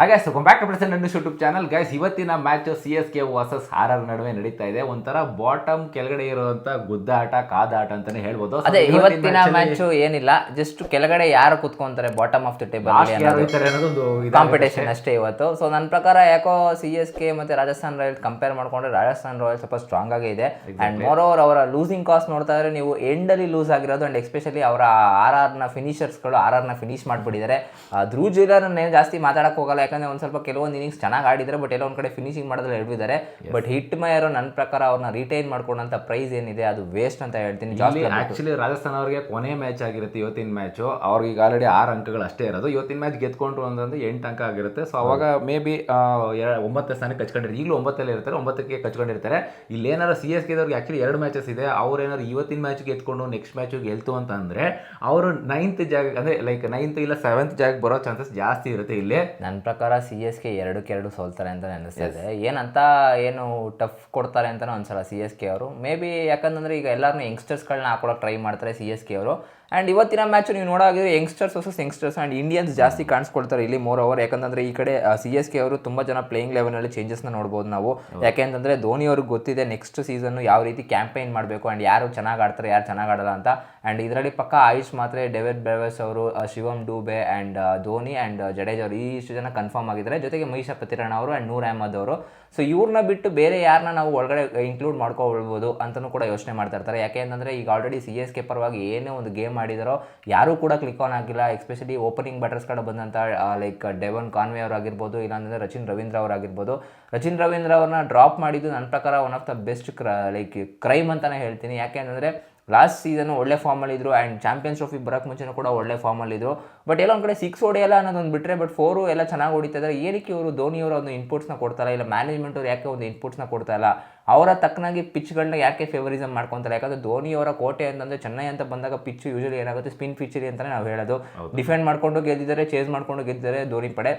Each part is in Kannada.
ಹಾಗೆ ಸೊ ಬ್ಯಾಕ್ ಪ್ರೆಸೆಂಟ್ ನನ್ನ ಯೂಟ್ಯೂಬ್ ಚಾನಲ್ ಗೈಸ್ ಇವತ್ತಿನ match C S K versus R R ನಡುವೆ ನಡೀತಾ ಇದೆ. ಒಂಥರ ಬಾಟಮ್ ಕೆಳಗಡೆ ಇರುವಂತ ಗುದ್ದಾಟ ಕಾದಾಟ ಅಂತಾನೆ ಹೇಳ್ಬೋದು. ಅದೇ ಇವತ್ತಿನ ಮ್ಯಾಚು ಏನಿಲ್ಲ ಜಸ್ಟ್ ಕೆಳಗಡೆ ಯಾರು ಕುತ್ಕೊಂತಾರೆ bottom of the table. Competition ಅಷ್ಟೇ. ಇವತ್ತು. ಸೊ ನನ್ನ ಪ್ರಕಾರ ಯಾಕೋ ಸಿ ಎಸ್ ಕೆ ಮತ್ತೆ ರಾಜಸ್ಥಾನ್ ರಾಯಲ್ಸ್ ಕಂಪೇರ್ ಮಾಡ್ಕೊಂಡ್ರೆ ರಾಜಸ್ಥಾನ್ ರಾಯಲ್ಸ್ ಸ್ವಲ್ಪ ಸ್ಟ್ರಾಂಗ್ ಆಗಿ ಇದೆ. ಅಂಡ್ ಮೋರ್ ಓವರ್ ಅವರ ಲೂಸಿಂಗ್ ಕಾಸ್ಟ್ ನೋಡ್ತಾ ಇದ್ರೆ ನೀವು ಎಂಡ್ ಅಲ್ಲಿ ಲೂಸ್ ಆಗಿರೋದು ಅಂಡ್ ಎಸ್ಪೆಷಲಿ ಅವರ ಆರ್ ಆರ್ನ ಫಿನಿಷರ್ಸ್ಗಳು ಆರ್ ಆರ್ನ ಫಿನಿಶ್ ಮಾಡ್ಬಿಟ್ಟಿದ್ದಾರೆ. ಧ್ರುವ ಜೀಲರ್ ಜಾಸ್ತಿ ಮಾತಾಡಕ್ ಹೋಗಲ್ಲ ಯಾಕಂದ್ರೆ ಒಂದು ಸ್ವಲ್ಪ ಕೆಲವೊಂದು ಇನ್ನಿಂಗ್ಸ್ ಚೆನ್ನಾಗಿ ಆಡಿದರೆ ಬಟ್ ಎಲ್ಲೊಂದು ಒಂದ್ ಕಡೆ ಫಿನಿಶಿಂಗ್ ಮಾಡೋದ್ರಲ್ಲಿ ಹೇಳಿದ್ದಾರೆ ಬಟ್ ಹಿಟ್ ಮೈಯರು ನನ್ನ ಪ್ರಕಾರ ಅವ್ರನ್ನ ರಿಟೈನ್ ಮಾಡ್ಕೊಂಡಂತ ಪ್ರೈಸ್ ಏನಿದೆ ಅದು ವೇಸ್ಟ್ ಅಂತ ಹೇಳ್ತೀನಿ. ಜಾಸ್ತಿ ಆ್ಯಕ್ಚುಲಿ ಆಕ್ಚುಲಿ ರಾಜಸ್ಥಾನ್ ಅವರಿಗೆ ಕೊನೆ ಮ್ಯಾಚ್ ಆಗಿರುತ್ತೆ ಇವತ್ತಿನ ಮ್ಯಾಚು ಅವ್ರಿಗೆ ಈಗ ಆಲ್ರೆಡಿ ಆರು ಅಂಕಗಳು ಅಷ್ಟೇ ಇರೋದು. ಇವತ್ತಿನ ಮ್ಯಾಚ್ ಗೆದ್ಕೊಂಡ್ರು ಅಂತಂದ್ರೆ ಎಂಟು ಅಂಕ ಆಗಿರುತ್ತೆ. ಸೊ ಅವಾಗ ಮೇ ಬಿ ಒಂಬತ್ತು ಸ್ಥಾನಕ್ಕೆ ಕಚ್ಕೊಂಡಿರ್ತಾರೆ. ಈಗಲೂ ಒಂಬತ್ತಲ್ಲಿ ಇರ್ತಾರೆ ಒಂಬತ್ತಕ್ಕೆ ಕಚ್ಕೊಂಡಿರ್ತಾರೆ. ಇಲ್ಲಿ ಏನಾರು ಸಿ ಎಸ್ ಕೆದವ್ರಿಗೆ ಆ್ಯಕ್ಚುಲಿ ಎರಡು ಮ್ಯಾಚಸ್ ಇದೆ. ಅವ್ರು ಏನಾದ್ರು ಇವತ್ತಿನ ಮ್ಯಾಚ್ ಗೆದ್ಕೊಂಡು ನೆಕ್ಸ್ಟ್ ಮ್ಯಾಚ್ ಗೆಲ್ತು ಅಂತಂದ್ರೆ ಅವರು ನೈನ್ತ್ ಜಾಗ ಅಂದ್ರೆ ಲೈಕ್ ನೈನ್ತ್ ಇಲ್ಲ ಸೆವೆಂತ್ ಜಾಗಕ್ಕೆ ಬರೋ ಚಾನ್ಸಸ್ ಜಾಸ್ತಿ ಇರುತ್ತೆ ಇಲ್ಲಿ. ನನ್ನ ಪ್ರಕಾರ ಸಿ ಎಸ್ ಕೆ ಎರಡಕ್ಕೆ ಎರಡು ಸೋಲ್ತಾರೆ ಅಂತ ಅನಿಸ್ತಿದೆ ಏನಂತ ಏನು ಟಫ್ ಕೊಡ್ತಾರೆ ಅಂತಲೂ ಅನ್ಸಲ್ಲ ಸಿ ಎಸ್ ಕೆ ಅವರು. ಮೇ ಬಿ ಯಾಕಂತಂದ್ರೆ ಈಗ ಎಲ್ಲರೂ ಯಂಗ್ಸ್ಟರ್ಸ್ಗಳನ್ನ ಹಾಕೊಳಕ್ಕೆ ಟ್ರೈ ಮಾಡ್ತಾರೆ ಸಿ ಎಸ್ ಕೆ ಅವರು. ಆ್ಯಂಡ್ ಇವತ್ತಿನ ಮ್ಯಾಚ್ ನೀವು ನೋಡೋದಾಗಿದ್ರೆ youngsters versus youngsters and Indians ಜಾಸ್ತಿ ಕಾಣಿಸ್ಕೊಳ್ತಾರೆ ಇಲ್ಲಿ ಮೋರ್ ಓವರ್ ಯಾಕಂತಂದ್ರೆ ಈ ಕಡೆ ಸಿ ಎಸ್ ಕೆ ಅವರು ತುಂಬ ಜನ ಪ್ಲೇಯಿಂಗ್ ಲೆವೆಲಲ್ಲಿ ಚೇಂಜಸ್ನ ನೋಡ್ಬೋದು ನಾವು. ಯಾಕೆಂತಂದ್ರೆ ಧೋನಿ ಅವ್ರಿಗೆ ಗೊತ್ತಿದೆ ನೆಕ್ಸ್ಟ್ ಸೀಸನ್ ಯಾವ ರೀತಿ ಕ್ಯಾಂಪೇನ್ ಮಾಡಬೇಕು ಆ್ಯಂಡ್ ಯಾರು ಚೆನ್ನಾಗಿ ಆಡ್ತಾರೆ ಯಾರು ಚೆನ್ನಾಗಿ ಆಡಲ್ಲ ಅಂತ. ಆ್ಯಂಡ್ ಇದರಲ್ಲಿ ಪಕ್ಕ ಆಯುಷ್ ಮಾತ್ರ ಡೇವಿಡ್ ಬ್ರೆವೆಸ್ ಅವರು ಶಿವಮ್ ಡೂಬೆ ಆ್ಯಂಡ್ ಧೋನಿ ಆ್ಯಂಡ್ ಜಡೇಜ್ ಅವರು ಈ ಇಷ್ಟು ಜನ ಕನ್ಫರ್ಮ್ ಆಗಿದ್ದಾರೆ. ಜೊತೆಗೆ ಮಹಿಷಾ ಪತಿರಣ ಅವರು ಆ್ಯಂಡ್ ನೂರ್ ಅಹಮದ್ ಅವರು. ಸೊ ಇವ್ರನ್ನ ಬಿಟ್ಟು ಬೇರೆ ಯಾರನ್ನ ನಾವು ಒಳಗಡೆ ಇನ್ಕ್ಲೂಡ್ ಮಾಡ್ಕೊಳ್ಬೋದು ಅಂತಲೂ ಕೂಡ ಯೋಚನೆ ಮಾಡ್ತಾ ಇರ್ತಾರೆ. ಯಾಕೆ ಅಂತಂದರೆ ಈಗ ಆಲ್ರೆಡಿ ಸಿ ಎಸ್ ಕೆ ಪರವಾಗಿ ಏನೇ ಒಂದು ಗೇಮ್ ಆಡಿದಾರೋ ಯಾರೂ ಕೂಡ ಕ್ಲಿಕ್ ಆನ್ ಆಗಿಲ್ಲ ಎಸ್ಪೆಷಲಿ ಓಪನಿಂಗ್ ಬ್ಯಾಟರ್ಸ್ ಕಡೆ ಬಂದಂಥ ಲೈಕ್ ಡೆವನ್ ಕಾನ್ವೆ ಅವರಾಗಿರ್ಬೋದು, ಇಲ್ಲಾಂದರೆ ರಚಿನ್ ರವೀಂದ್ರ ಅವರಾಗಿರ್ಬೋದು. ರಚಿನ್ ರವೀಂದ್ರ ಅವ್ರನ್ನ ಡ್ರಾಪ್ ಮಾಡಿದ್ದು ನನ್ನ ಪ್ರಕಾರ ಒನ್ ಆಫ್ ದ ಬೆಸ್ಟ್ ಕ್ರ ಲೈಕ್ ಕ್ರೈಮ್ ಅಂತಲೇ ಹೇಳ್ತೀನಿ. ಯಾಕೆ ಅಂತಂದರೆ ಲಾಸ್ಟ್ ಸೀಸನ್ ಒಳ್ಳೆ ಫಾರ್ಮಲ್ಲಿದ್ದರು ಆ್ಯಂಡ್ ಚಾಂಪಿಯನ್ಸ್ ಟ್ರೋಫಿ ಬರೋಕ್ಕೆ ಮುಂಚೆನೂ ಕೂಡ ಒಳ್ಳೆ ಫಾರ್ಮಲ್ಲಿದ್ದರು ಬಟ್ ಎಲ್ಲ ಒಂದು ಕಡೆ ಸಿಕ್ಸ್ ಹೊಡೆಯಲ್ಲ ಅನ್ನೋದೊಂದು ಬಿಟ್ಟರೆ ಬಟ್ ಫೋರು ಎಲ್ಲ ಚೆನ್ನಾಗಿ ಹೊಡಿತಾ ಇದ್ದಾರೆ ಏನಕ್ಕೆ ಇವರು ಧೋನಿಯವರು ಒಂದು ಇನ್ಪುಟ್ಸ್ನ ಕೊಡ್ತಾರೆ ಇಲ್ಲ? ಮ್ಯಾನೇಜ್ಮೆಂಟ್ ಅವ್ರು ಯಾಕೆ ಒಂದು ಇನ್ಪುಟ್ಸ್ನ ಕೊಡ್ತಾ ಇಲ್ಲ? ಅವರ ತಕ್ಕನಾಗಿ ಪಿಚ್ಗಳನ್ನ ಯಾಕೆ ಫೇವರಿಸಮ್ ಮಾಡ್ಕೊತಾರೆ? ಯಾಕಂದರೆ ಧೋನಿಯವರ ಕೋಟೆ ಅಂತಂದರೆ ಚೆನ್ನೈ ಅಂತ ಬಂದಾಗ ಪಿಚ್ ಯೂಶಲಿ ಏನಾಗುತ್ತೆ? ಸ್ಪಿನ್ ಪಿಚ್ಚರಿ ಅಂತಲೇ ನಾವು ಹೇಳೋದು. ಡಿಫೆಂಡ್ ಮಾಡ್ಕೊಂಡು ಗೆದ್ದಿದ್ದಾರೆ ಚೇಸ್ ಮಾಡ್ಕೊಂಡು ಗೆದ್ದಿದ್ದಾರೆ ಧೋನಿ ಪಡೆ.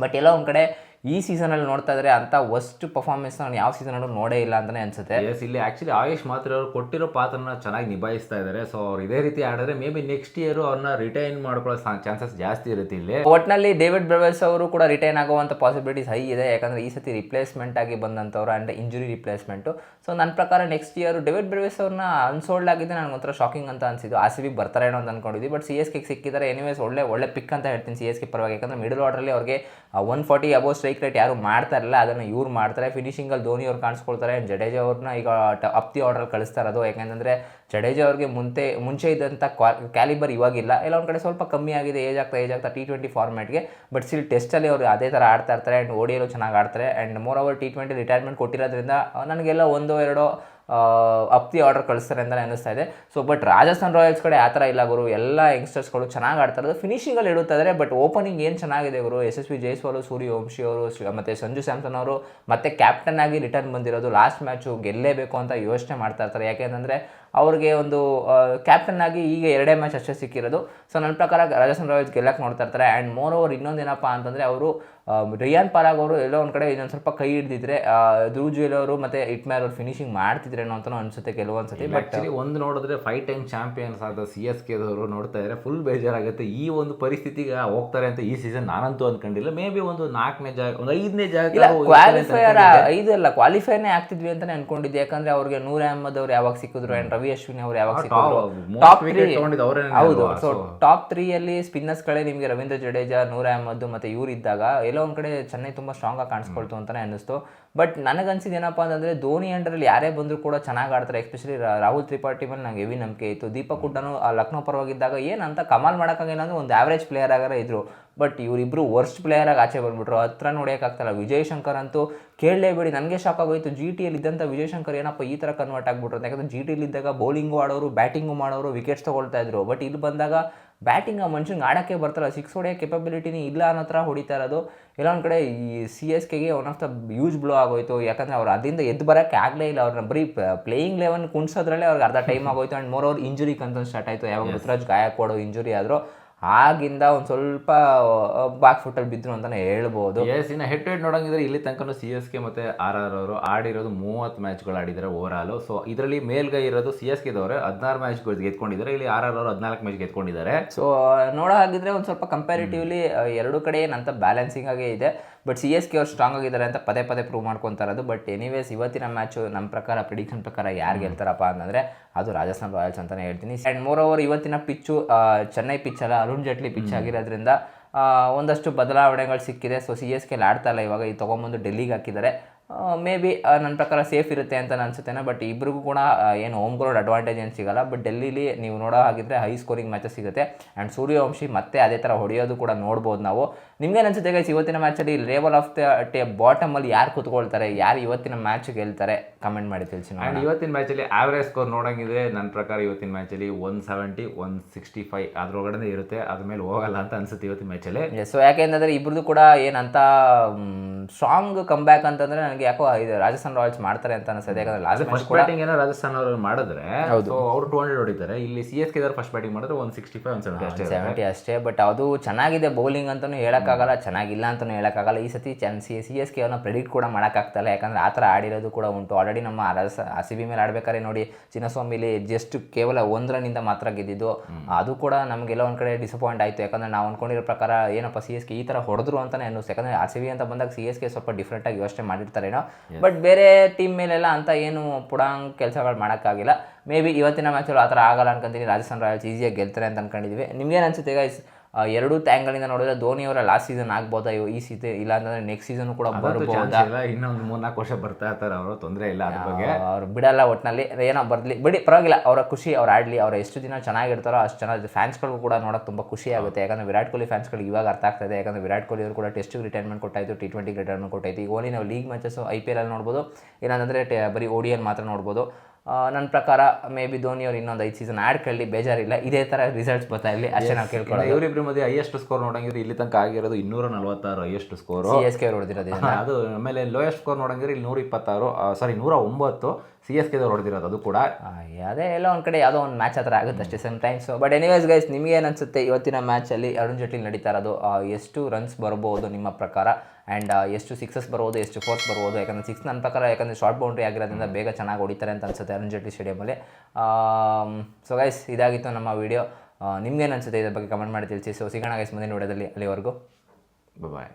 ಬಟ್ ಎಲ್ಲ ಒಂದು ಕಡೆ ಈ ಸೀಸನಲ್ಲಿ ನೋಡ್ತಾ ಇದ್ರೆ ಅಂತ ವಸ್ಟ್ ಪರ್ಫಾರ್ಮೆನ್ಸ್ ನಾನು ಯಾವ ಸೀಸನಲ್ಲೂ ನೋಡೇ ಇಲ್ಲ ಅಂತಲೇ ಅನ್ಸುತ್ತೆ. ಎಸ್ ಇಲ್ಲಿ ಆಕ್ಚುಲಿ ಆಯುಷ್ ಮಾತ್ರ ಅವರು ಕೊಟ್ಟಿರೋ ಪಾತ್ರನ ಚೆನ್ನಾಗಿ ನಿಭಾಯಿಸ್ತಾ ಇದ್ದಾರೆ ಸೊ ಅವ್ರು ಇದೇ ರೀತಿ ಆಡಿದ್ರೆ ಮೇ ಬಿ ನೆಕ್ಸ್ಟ್ ಇಯರ್ ಅವ್ರನ್ನ ರಿಟೈನ್ ಮಾಡ್ಕೊಳ್ಳೋ ಚಾನ್ಸಸ್ ಜಾಸ್ತಿ ಇರುತ್ತೆ ಇಲ್ಲಿ. ಒಟ್ನಲ್ಲಿ ಡೇವಿಡ್ ಬ್ರೆವೆಲ್ಸ್ ಅವರು ಕೂಡ ರಿಟೈನ್ ಆಗುವಂಥ ಪಾಸಿಬಿಲಿಟೀಸ್ ಹೈ ಇದೆ. ಯಾಕಂದ್ರೆ ಈ ಸತಿ ರಿಪ್ಲೇಸ್ಮೆಂಟ್ ಆಗಿ ಬಂದಂಥವ್ರು ಆ್ಯಂಡ್ ಇಂಜುರಿ ರಿಪ್ಲೇಸ್ಮೆಂಟು ಸೊ ನನ್ನ ಪ್ರಕಾರ ನೆಕ್ಸ್ಟ್ ಇಯರ್ ಡೇವಿಡ್ ಬ್ರೆವೆಸ್ ಅವ್ರನ್ನ ಅನ್ಸೋಲ್ಡ್ ಆಗಿದೆ ನನಗೆ ಒಂಥರ ಶಾಕಿಂಗ್ ಅಂತ ಅನಿಸಿದ್ದು. ಆರ್ ಸಿ ಬಿ ಬರ್ತಾರೆ ಏನೋ ಅಂತ ಅನ್ಕೊಂಡಿದ್ವಿ ಬಟ್ ಸಿ ಎಸ್ ಕೆ ಸಿಕ್ಕಿದ್ದಾರೆ ಎನಿವೇಸ್ ಒಳ್ಳೆ ಒಳ್ಳೆ ಪಿಕ್ ಅಂತ ಹೇಳ್ತೀನಿ ಸಿ ಎಸ್ ಕೆ ಪರವಾಗಿ. ಯಾಕಂದ್ರೆ ಮಿಡಲ್ ಆರ್ಡ್ರಲ್ಲಿ ಅವ್ರಿಗೆ one forty above strike rate ಯಾರು ಮಾಡ್ತಾರಲ್ಲ, ಅದನ್ನು ಇವ್ರು ಮಾಡ್ತಾರೆ. ಫಿನಿಶಿಂಗಲ್ಲಿ ಧೋನಿ ಅವ್ರು ಕಾಣಿಸ್ಕೊಳ್ತಾರೆ. ಜಡೇಜಾ ಅವ್ರನ್ನ ಈಗ ಅಪ್ತಿ ಆರ್ಡ್ರಲ್ಲಿ ಕಳಿಸ್ತಾ ಇರೋದು. ಯಾಕೆಂದರೆ ಜಡೇಜಾ ಅವ್ರಿಗೆ ಮುಂತೆ ಮುಂಚೆ ಇದ್ದಂಥ ಕ್ಯಾಲಿಬರ್ ಇವಾಗಿಲ್ಲ. ಎಲ್ಲ ಒಂದು ಕಡೆ ಸ್ವಲ್ಪ ಕಮ್ಮಿ ಆಗಿದೆ. ಏಜ್ ಆಗ್ತಾ ಏಜ್ ಆಗ್ತಾ ಟಿ ಟ್ವೆಂಟಿ ಫಾರ್ಮ್ಯಾಟ್ಗೆ ಬಟ್ ಸ್ಟಿಲ್ ಟೆಸ್ಟಲ್ಲಿ ಅವರು ಅದೇ ಥರ ಆಡ್ತಾ ಇರ್ತಾರೆ ಆ್ಯಂಡ್ ಓಡಿಯಲ್ಲೂ ಚೆನ್ನಾಗಿ ಆಡ್ತಾರೆ. And more over T twenty retirement ಕೊಟ್ಟಿರೋದ್ರಿಂದ ನನಗೆಲ್ಲ ಒಂದೋ, ಎರಡೋ ಅಪ್ ದಿ ಆರ್ಡರ್ ಕಳಿಸ್ತಾರೆ ಅಂತಲೇ ಅನ್ನಿಸ್ತಾ ಇದೆ. ಸೊ ಬಟ್ ರಾಜಸ್ಥಾನ್ ರಾಯಲ್ಸ್ ಕಡೆ ಆ ಥರ ಇಲ್ಲ ಗುರು. ಎಲ್ಲ ಯಂಗ್ಸ್ಟರ್ಸ್ಗಳು ಚೆನ್ನಾಗಿ ಆಡ್ತಾ ಇರೋದು. ಫಿನಿಶಿಂಗಲ್ಲಿ ಇಡುತ್ತಾ ಇದ್ದಾರೆ ಬಟ್ ಓಪನಿಂಗ್ ಏನು ಚೆನ್ನಾಗಿದೆ ಗುರು? S S V Jaiswal Suryavanshi ಅವರು ಮತ್ತು ಸಂಜು ಸ್ಯಾಮ್ಸನ್ ಅವರು, ಮತ್ತೆ ಕ್ಯಾಪ್ಟನ್ ಆಗಿ ರಿಟರ್ನ್ ಬಂದಿರೋದು. ಲಾಸ್ಟ್ ಮ್ಯಾಚು ಗೆಲ್ಲೇಬೇಕು ಅಂತ ಯೋಚನೆ ಮಾಡ್ತಾ ಇರ್ತಾರೆ. ಯಾಕೆಂತಂದರೆ ಅವ್ರಿಗೆ ಒಂದು ಕ್ಯಾಪ್ಟನ್ ಆಗಿ ಈಗ ಎರಡೇ ಮ್ಯಾಚ್ ಅಷ್ಟೇ ಸಿಕ್ಕಿರೋದು. ಸೊ ನನ್ನ ಪ್ರಕಾರ ರಾಜಸ್ಥಾನ್ ರಾಯಲ್ಸ್ ಗೆಲ್ಲಕ್ಕೆ ನೋಡ್ತಾ ಇರ್ತಾರೆ. ಆ್ಯಂಡ್ ಮೋರ್ ಓವರ್ ಇನ್ನೊಂದೇನಪ್ಪ ಅಂತಂದರೆ ಅವರು ರಿಯಾನ್ ಪರಾಗ್ ಅವರು ಎಲ್ಲೋ ಒಂದು ಕಡೆ ಇನ್ನೊಂದು ಸ್ವಲ್ಪ ಕೈ ಹಿಡಿದಿದ್ರೆ ಧ್ರುವ್ ಅವರು ಮತ್ತು ಇಟ್ಮ್ಯಾರ್ ಅವರು ಫಿನಿಶಿಂಗ್ ಮಾಡ್ತಿದ್ರೇನೋ ಅಂತಲೂ ಅನಿಸುತ್ತೆ ಕೆಲವೊಂದು ಸತಿ ಬಟ್ ಒಂದು ನೋಡಿದ್ರೆ ಫೈವ್ ಟೈಮ್ ಚಾಂಪಿಯನ್ಸ್ ಆದ ಸಿ ಎಸ್ ಕೆದವರು ನೋಡ್ತಾ ಇದ್ರೆ. ಫುಲ್ ಬೇಜಾರಾಗುತ್ತೆ. ಈ ಒಂದು ಪರಿಸ್ಥಿತಿಗೆ ಹೋಗ್ತಾರೆ ಅಂತ ಈ ಸೀಸನ್ ನಾನಂತೂ ಅಂದ್ಕೊಂಡಿಲ್ಲ ಮೇ ಬಿ ಒಂದು ನಾಲ್ಕನೇ ಜಾಗ ಒಂದು ಐದನೇ ಜಾಗ ಕ್ವಾಲಿಫೈಯರ್ ಐದಲ್ಲ ಕ್ವಾಲಿಫೈನೇ ಆಗ್ತಿದ್ವಿ ಅಂತಲೇ ಅನ್ಕೊಂಡಿದ್ದೆ. ಯಾಕಂದರೆ ಅವ್ರಿಗೆ ನೂರ ಅಹಮದ್ ಅವ್ರು ಯಾವಾಗ ಸಿಕ್ಕಿದ್ರು ಅಂಡ್ ರವಿ ಅಶ್ವಿನಿ ಅವರು ಯಾವಾಗ ಸಿಗ್ತಾರೆ ಟಾಪ್ ತ್ರೀ ಹೌದು? ಸೊ ಟಾಪ್ ತ್ರೀ ಅಲ್ಲಿ ಸ್ಪಿನ್ನರ್ಸ್ ಕಡೆ ನಿಮಗೆ ರವೀಂದ್ರ ಜಡೇಜಾ ನೂರ ಅಹಮದ್ ಮತ್ತೆ ಇವ್ರು ಇದ್ದಾಗ ಎಲ್ಲೋ ಒಂದ್ ಕಡೆ ಚೆನ್ನೈ ತುಂಬಾ ಸ್ಟ್ರಾಂಗ್ ಆಗಿ ಕಾಣಿಸ್ಕೊಳ್ತು ಅಂತಾನೆ ಅನ್ನಿಸ್ತು. ಬಟ್ ನನಗನ್ಸಿದ್ ಏನಪ್ಪಾ ಅಂತಂದ್ರೆ ಧೋನಿ ಅಂಡರಲ್ಲಿ ಯಾರೇ ಬಂದ್ರು ಕೂಡ ಚೆನ್ನಾಗಿ ಆಡ್ತಾರೆ ಎಸ್ಪೆಷಲಿ ರಾಹುಲ್ ತ್ರಿಪಾಠಿ ಮೇಲೆ ನಂಗೆ ಹೆವಿ ನಂಬಿಕೆ ಇತ್ತು. ದೀಪಕ್ ಹುಡ್ಡನು ಆ ಲಕ್ನೋ ಪರವಾಗಿದ್ದಾಗ ಏನಂತ ಕಮಾಲ್ ಮಾಡೋಕ್ಕಾಗಿಲ್ಲ ಅಂದ್ರೆ ಒಂದು ಆವ್ರೇಜ್ ಪ್ಲೇಯರ್ ಆಗಾರ ಇದ್ರು. ಬಟ್ ಇವರಿಬ್ರು ವರ್ಸ್ಟ್ ಪ್ಲೇಯರ್ ಆಗಿ ಆಚೆ ಬಂದ್ಬಿಟ್ರು. ಹತ್ರ ನೋಡೋಕ್ಕಾಗ್ತಲ್ಲ ವಿಜಯ್ ಶಂಕರ್ ಅಂತೂ ಕೇಳಲೇಬೇಡಿ ನನಗೆ ಶಾಕ್ ಆಗೋಯ್ತು. ಜಿ ಟಿಯಲ್ಲಿ ಇದ್ದಂಥ ವಿಜಯ್ ಶಂಕರ್ ಏನಪ್ಪ ಈ ಥರ ಕನ್ವರ್ಟ್ ಆಗ್ಬಿಟ್ರು ಯಾಕಂದರೆ ಜಿ ಟಿಲಿ ಇದ್ದಾಗ ಬೌಲಿಂಗು ಆಡೋರು ಬ್ಯಾಟಿಂಗು ಮಾಡೋರು ವಿಕೆಟ್ಸ್ ತೊಗೊಳ್ತಾ ಇದ್ರು. ಬಟ್ ಇಲ್ಲಿ ಬಂದಾಗ ಬ್ಯಾಟಿಂಗ್ ಆ ಮನುಷ್ಯನಿಗೆ ಆಡೋಕ್ಕೆ ಬರ್ತಾರ ಸಿಕ್ಸ್ ಹೊಡೆಯೋ ಕೆಪಬಿಲಿಟಿನೇ ಇಲ್ಲ ಅನ್ನೋ ಥರ ಹೊಡಿತಾ ಇರೋದು. ಎಲ್ಲ ಒಂದು ಕಡೆ ಈ C S ಕೆಗೆ one of the use blow ಆಗೋಯ್ತು. ಯಾಕಂದರೆ ಅವ್ರು ಅದರಿಂದ ಎದ್ದು ಬರೋಕ್ಕೆ ಆಗಲೇ ಇಲ್ಲ. ಅವ್ರನ್ನ ಬರೀ ಪ್ಲೇಯಿಂಗ್ ಲೆವೆನ್ ಕುಣಿಸೋದ್ರಲ್ಲೇ ಅವ್ರಿಗೆ ಅರ್ಧ ಟೈಮ್ ಆಗೋಯ್ತು. ಆ್ಯಂಡ್ ಮೋರ್ ಅವ್ರ ಇಂಜುರಿ ಕಂತ ಸ್ಟಾರ್ಟ್ ಆಯಿತು. ಯಾವಾಗ ಋತುರಾಜ್ ಕೊಡೋ ಇಂಜುರಿ ಆದರೂ. ಆಗಿಂದ ಒಂದು ಸ್ವಲ್ಪ ಬ್ಯಾಕ್ ಫುಟಲ್ಲಿ ಬಿದ್ರು ಅಂತಲೇ ಹೇಳ್ಬೋದು. ಎಸ್ ಇನ್ನು ಹೆಡ್ ಟು ಹೆಡ್ ನೋಡಂಗಿದ್ರೆ ಇಲ್ಲಿ ತನಕ ಸಿ ಎಸ್ ಕೆ ಮತ್ತು ಆರ್ ಆರ್ ಅವರು ಆಡಿರೋದು ಮೂವತ್ತು ಮ್ಯಾಚ್ಗಳು ಆಡಿದ್ದಾರೆ ಓವರ್ ಆಲು ಸೊ ಇದರಲ್ಲಿ ಮೇಲ್ಗೈ ಇರೋದು ಸಿ ಎಸ್ ಕೆದವರು ಹದಿನಾರು ಮ್ಯಾಚ್ಗಳು ಗೆದ್ಕೊಂಡಿದ್ದಾರೆ. ಇಲ್ಲಿ ಆರ್ ಆರ್ ಅವರು ಹದಿನಾಲ್ಕು ಮ್ಯಾಚ್ ಗೆದ್ಕೊಂಡಿದ್ದಾರೆ. ಸೊ ನೋಡೋ ಹಾಗಿದ್ರೆ ಒಂದು ಸ್ವಲ್ಪ ಕಂಪ್ಯಾರಿಟಿವ್ಲಿ ಎರಡು ಕಡೆ ಏನಂತ ಬ್ಯಾಲೆನ್ಸಿಂಗ್ ಆಗೇ ಇದೆ. ಬಟ್ ಸಿ ಎಸ್ ಕೆ ಅವ್ರು ಸ್ಟ್ರಾಂಗ್ ಆಗಿದ್ದಾರೆ ಅಂತ ಪದೇ ಪದೇ ಪ್ರೂವ್ ಮಾಡ್ಕೊತಾರದು ಬಟ್ ಎನಿವೇಸ್ ಇವತ್ತಿನ ಮ್ಯಾಚು ನಮ್ಮ ಪ್ರಕಾರ ಪ್ರಿಡಿಕ್ಷನ್ ಪ್ರಕಾರ ಯಾರು ಗೆಲ್ತಾರಪ್ಪ ಅಂತಂದರೆ ಅದು ರಾಜಸ್ಥಾನ್ ರಾಯಲ್ಸ್ ಅಂತಲೇ ಹೇಳ್ತೀನಿ. ಆ್ಯಂಡ್ ಮೋರ್ ಓವರ್ ಇವತ್ತಿನ ಪಿಚ್ಚು ಚೆನ್ನೈ ಪಿಚ್ ಅಲ್ಲ ಅರುಣ್ ಜೇಟ್ಲಿ ಪಿಚ್ ಆಗಿರೋದ್ರಿಂದ ಒಂದಷ್ಟು ಬದಲಾವಣೆಗಳು ಸಿಕ್ಕಿದೆ. ಸೊ ಸಿ ಎಸ್ ಕೆಲಿ ಆಡ್ತಾ ಇಲ್ಲ ಇವಾಗ. ಈ ತೊಗೊಂಬಂದು ಡೆಲ್ಲಿಗೆ ಹಾಕಿದ್ದಾರೆ. ಮೇ ಬಿ ನನ್ನ ಪ್ರಕಾರ ಸೇಫ್ ಇರುತ್ತೆ ಅಂತ ಅನ್ಸುತ್ತೇನೆ. ಬಟ್ ಇಬ್ಬರಿಗೂ ಕೂಡ ಏನು ಹೋಮ್ ಗ್ರೌಂಡ್ ಅಡ್ವಾಂಟೇಜ್ ಏನು ಸಿಗಲ್ಲ. ಬಟ್ ಡೆಲ್ಲಿಲಿ ನೀವು ನೋಡೋ ಹಾಗಿದ್ರೆ ಹೈ ಸ್ಕೋರಿಂಗ್ ಮ್ಯಾಚಸ್ ಸಿಗುತ್ತೆ. ಆ್ಯಂಡ್ ಸೂರ್ಯವಂಶಿ ಮತ್ತೆ ಅದೇ ಥರ ಹೊಡೆಯೋದು ಕೂಡ ನೋಡ್ಬೋದು ನಾವು. ನಿಮ್ಗೇನು ಅನ್ಸುತ್ತೆ ಗೈಸ್ ಇವತ್ತಿನ ಮ್ಯಾಚಲ್ಲಿ ಲೇವಲ್ ಆಫ್ ದ ಟೇ ಬಾಟಮಲ್ಲಿ ಯಾರು ಕೂತ್ಕೊಳ್ತಾರೆ? ಯಾರು ಇವತ್ತಿನ ಮ್ಯಾಚ್ ಗೆಲ್ತಾರೆ? ಕಮೆಂಟ್ ಮಾಡಿ ತಿಳಿಸಿ ಆ್ಯಂಡ್ ಇವತ್ತಿನ ಮ್ಯಾಚಲ್ಲಿ ಆವ್ರೇಜ್ ಸ್ಕೋರ್ ನೋಡೋಂಗಿದ್ರೆ ನನ್ನ ಪ್ರಕಾರ ಇವತ್ತಿನ ಮ್ಯಾಚಲ್ಲಿ one seventy one sixty five ಅದ್ರೊಳಗಡೆ ಇರುತ್ತೆ. ಅದ್ರ ಮೇಲೆ ಹೋಗಲ್ಲ ಅಂತ ಅನ್ಸುತ್ತೆ ಇವತ್ತಿನ ಮ್ಯಾಚಲ್ಲಿ ಸೊ ಯಾಕೆಂದ್ರೆ ಇಬ್ಬರದು ಕೂಡ ಏನಂತ ಸ್ಟ್ರಾಂಗ್ ಕಮ್ ಬ್ಯಾಕ್ ಅಂತಂದ್ರೆ ನನಗೆ ಯಾಕೋ ಇದು ರಾಜಸ್ಥಾನ್ ರಾಯಲ್ಸ್ ಮಾಡ್ತಾರೆ ಅಂತ ಅನ್ಸುತ್ತೆ. ಯಾಕಂದ್ರೆ ಲಾಸ್ಟ್ ಮ್ಯಾಚ್ ಫಸ್ಟ್ ಬ್ಯಾಟಿಂಗ್ ಏನೋ ರಾಜಸ್ಥಾನ್ ಅವರು ಮಾಡಿದ್ರೆ ಸೊ ಅವ್ರು ಟೂ ಹಂಡ್ರೆಡ್ ಹೊಡಿತಾರೆ. ಇಲ್ಲಿ C S K first batting ಮಾಡಿದ್ರೆ one sixty five one seventy ಅಷ್ಟೇ ಸೆವೆಂಟಿ ಅಷ್ಟೇ ಬಟ್ ಅದು ಚೆನ್ನಾಗಿದೆ ಬೌಲಿಂಗ್ ಅಂತಲೂ ಹೇಳೋಕ್ಕಾಗಲ್ಲ ಚೆನ್ನಾಗಿಲ್ಲ ಅಂತಲೂ ಹೇಳೋಕ್ಕಾಗಲ್ಲ. ಈ ಸತಿ ಚೆನ್ ಸಿ ಸಿ ಎಸ್ ಕೆ ಅವ್ರನ್ನ ಪ್ರೆಡಿಕ್ಟ್ ಕೂಡ ಮಾಡೋಕ್ಕಾಗ್ತಲ್ಲ ಯಾಕಂದ್ರೆ ಆ ಥರ ಆಡಿರೋದು ಕೂಡ ಉಂಟು. ಆಲ್ರೆಡಿ ನಮ್ಮ ಆರ್ ಸಿ ಬಿ ಮೇಲೆ ಆಡಬೇಕಾದ್ರೆ ನೋಡಿ ಚಿನ್ನಸ್ವಾಮಿಲಿ ಜಸ್ಟ್ ಕೇವಲ ಒಂದು ರನ್ನಿಂದ ಮಾತ್ರ ಗೆದ್ದಿದ್ದು. ಅದು ಕೂಡ ನಮಗೆಲ್ಲ ಒಂದು ಕಡೆ ಡಿಸಪಾಯಿಂಟ್ ಆಯಿತು. ಯಾಕಂದ್ರೆ ನಾವು ಅಂದ್ಕೊಂಡಿರೋ ಪ್ರಕಾರ ಏನಪ್ಪ ಸಿ ಎಸ್ ಕೆ ಈ ಥರ ಹೊಡೆದ್ರು ಅಂತಲೇ ಅನ್ನಿಸ್ತು. ಯಾಕಂದರೆ ಆರ್ ಸಿ ಬಿ ಅಂತ ಬಂದಾಗ ಸಿ ಎಸ್ ಕೆ ಸ್ವಲ್ಪ ಡಿಫ್ರೆಂಟಾಗಿ ಯೋಚನೆ ಮಾಡಿರ್ತಾರೇನೋ ಬಟ್ ಬೇರೆ ಟೀಮ್ ಮೇಲೆಲ್ಲ ಅಂತ ಏನು ಪುಡಾಂಗ್ ಕೆಲಸಗಳು ಮಾಡೋಕ್ಕಾಗಿಲ್ಲ. ಮೇ ಬಿ ಇವತ್ತಿನ ಮ್ಯಾಚಲ್ಲಿ ಆ ಥರ ಆಗಲ್ಲ ಅನ್ಕೊಂತೀನಿ. ರಾಜಸ್ಥಾನ್ ರಾಯಲ್ಸ್ ಈಸಿಯಾಗಿ ಗೆಲ್ತಾರೆ ಅಂತ ಅನ್ಕೊಂಡಿದ್ವಿ. ನಿಮ್ಗೇನು ಅನ್ಸುತ್ತೆ ಗೈಸ್ ಎರಡು ಟ್ಯಾಂಗಳಿಂದ ನೋಡಿದ್ರೆ ಧೋನಿ ಅವರ ಲಾಸ್ಟ್ ಸೀಸನ್ ಆಗ್ಬೋದಾ ಅಯ್ಯೋ ಈ ಸೀಸನ್ ಇಲ್ಲ ಅಂತಂದ್ರೆ ನೆಕ್ಸ್ಟ್ ಸೀಸನ್ ಕೂಡ ಬರ್ಬೋದಾ? ಇನ್ನೊಂದು ಮೂರ್ನಾಲ್ಕು ವರ್ಷ ಬರ್ತಾ ಇರ್ತಾರೆ ಅವರು ತೊಂದರೆ ಇಲ್ಲ ಅದ್ರ ಬಗ್ಗೆ. ಅವ್ರು ಬಿಡಲ್ಲ ಒಟ್ಟಿನಲ್ಲಿ ಏನೋ ಬರಲಿ ಬಿಡಿ ಪರವಾಗಿಲ್ಲ ಅವರ ಖುಷಿ ಅವ್ರು ಆಡಲಿ ಅವ್ರು ಎಷ್ಟು ದಿನ ಚೆನ್ನಾಗಿರ್ತಾರೋ ಅಷ್ಟು ಚೆನ್ನಾಗಿ ಫ್ಯಾನ್ಸ್ಗಳಿಗೂ ಕೂಡ ನೋಡೋಕೆ ತುಂಬ ಖುಷಿ ಆಗುತ್ತೆ. ಯಾಕಂದ್ರೆ ವಿರಾಟ್ ಕೊಹ್ಲಿ ಫ್ಯಾನ್ಸ್ಗಳಿಗೆ ಇವಾಗ ಅರ್ಥ ಆಗ್ತದೆ ಯಾಕಂದ್ರೆ ವಿರಾಟ್ ಕೊಹ್ಲಿ ಅವರು ಕೂಡ ಟೆಸ್ಟಿಗೆ ರಿಟೈರ್ಮೆಂಟ್ ಕೊಟ್ಟಾಯ್ತು ಟಿ ಟ್ವೆಂಟಿಗೆ ರಿಟೈರ್ಮೆಂಟ್ ಕೊಟ್ಟಾಯ್ತು. ಈಗ ಓನ್ಲಿ ನಾವು league matches I P L ಅಲ್ಲಿ ನೋಡ್ಬೋದು ಇಲ್ಲಾಂದರೆ ಬರೀ ಓಡಿಯಲ್ಲಿ ಮಾತ್ರ ನೋಡ್ಬೋದು. ನನ್ನ ಪ್ರಕಾರ ಮೇ ಬಿ ಧೋನಿ ಅವ್ರು ಇನ್ನೊಂದು ಐದು ಸೀಸನ್ ಆಡ್ಕೊಳ್ಳಿ ಬೇಜಾರಿಲ್ಲ. ಇದೇ ಥರ ರಿಸಲ್ಟ್ಸ್ ಬರ್ತಾ ಇರಲಿ ಅಷ್ಟೇ ನಾವು ಕೇಳ್ಕೊಳ್ಳೋದು. ಇವರಿಬ್ರ ಮಧ್ಯೆ ಹೈಯೆಸ್ಟ್ ಸ್ಕೋರ್ ನೋಡಂಗಿದ್ರೆ ಇಲ್ಲಿ ತನಕ ಆಗಿರೋದು ಇನ್ನೂರ ನಲವತ್ತಾರು highest score C S K ಹೊಡೆದಿರೋದು ಅದು ಆಮೇಲೆ ಲೋಯೆಸ್ಟ್ ಸ್ಕೋರ್ ನೋಡಂಗಿದ್ರೆ ಇಲ್ಲಿ ನೂರ ಇಪ್ಪತ್ತಾರು ಸಾರಿ ನೂರ ಒಂಬತ್ತು ಸಿ ಎಸ್ ಕೆದವ್ರು ಹೊಡೆದಿರೋದು ಅದು ಕೂಡ. ಅದೇ ಎಲ್ಲ ಒಂದು ಕಡೆ ಯಾವುದೋ ಒಂದು ಮ್ಯಾಚ್ ಹತ್ರ ಆಗುತ್ತೆ ಅಷ್ಟೇ some times but anyways guys ನಿಮಗೆ ಅನಿಸುತ್ತೆ ಅನ್ಸುತ್ತೆ? ಇವತ್ತಿನ ಮ್ಯಾಚಲ್ಲಿ ಅರುಣ್ ಜೇಟ್ಲಿ ನಡೀತಾ ಇರೋದು ಎಷ್ಟು ರನ್ಸ್ ಬರ್ಬೋದು ನಿಮ್ಮ ಪ್ರಕಾರ? ಆ್ಯಂಡ್ ಎಷ್ಟು ಸಿಕ್ಸಸ್ ಬರ್ಬೋದು ಎಷ್ಟು ಫೋರ್ಸ್ ಬರ್ಬೋದು ಯಾಕಂದರೆ ಸಿಕ್ಸ್ ನನ್ನ ಪ್ರಕಾರ ಯಾಕಂದರೆ ಶಾರ್ಟ್ ಬೌಂಡ್ರಿ ಆಗಿರೋದ್ರಿಂದ ಬೇಗ ಚೆನ್ನಾಗಿ ಹೊಡಿತಾರೆ ಅಂತ ಅನ್ಸುತ್ತೆ ಅರುಣ್ ಜೇಟ್ಲಿ ಸ್ಟೇಡಿಯಮಲ್ಲಿ ಸೊ ಗೈಸ್ ಇದಾಗಿತ್ತು ನಮ್ಮ ವಿಡಿಯೋ ನಿಮ್ಗೇನು ಅನಿಸುತ್ತೆ ಇದ್ರ ಬಗ್ಗೆ ಕಮೆಂಟ್ ಮಾಡಿ ತಿಳಿಸಿ. ಸೊ ಸಿಗೋಣ ಗೈಸ್ ಮುಂದಿನ ವಿಡಿಯೋದಲ್ಲಿ ಅಲ್ಲಿವರೆಗೂ. ಬಾಯ್